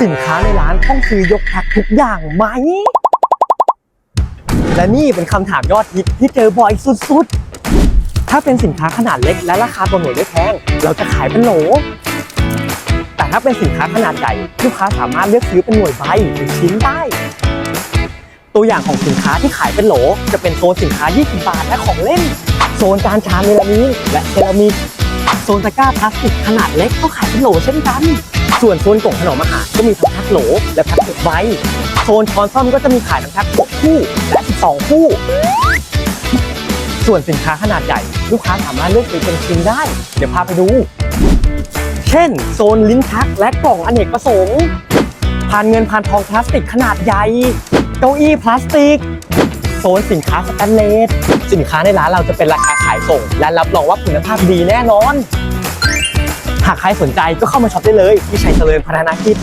สินค้าในร้านต้องซื้อยกแพ็คทุกอย่างไหม และนี่เป็นคำถามยอดฮิตที่เจอบ่อยสุดๆ ถ้าเป็นสินค้าขนาดเล็กและราคาต่อหน่วยไม่แพงเราจะขายเป็นโหล แต่ถ้าเป็นสินค้าขนาดใหญ่ลูกค้าสามารถเลือกซื้อเป็นหน่วยใบหรือชิ้นได้ ตัวอย่างของสินค้าที่ขายเป็นโหล จะเป็นโซนสินค้า 20 บาทและของเล่น โซนจานชามเมลามีนและเซรามิกโซนตะกร้าพลาสติกขนาดเล็กก็ขายเป็นโหลเช่นกัน ส่วนโซนกล่องขนมอาหารก็มีทั้งแพ็คโหล และแพ็ค6ใบโซนช้อนซ่อมก็จะมีขายทั้งแพ็ค6คู่และ 12 คู่ ส่วนสินค้าขนาดใหญ่ ลูกค้าสามารถเลือกซื้อเป็นชิ้นได้ เดี๋ยวพาไปดู เช่น โซนลิ้นชักและกล่องอเนกประสงค์พานเงินพานทองพลาสติกขนาดใหญ่ เก้าอี้พลาสติก โซนสินค้าสแตนเลส สินค้าในร้านเราจะเป็นราคาขายส่ง และรับรองว่าคุณภาพดีแน่นอนากใครสนใจก็เข้ามาช็อปได้เลยที่ชัยเจริญพัฒนากิจ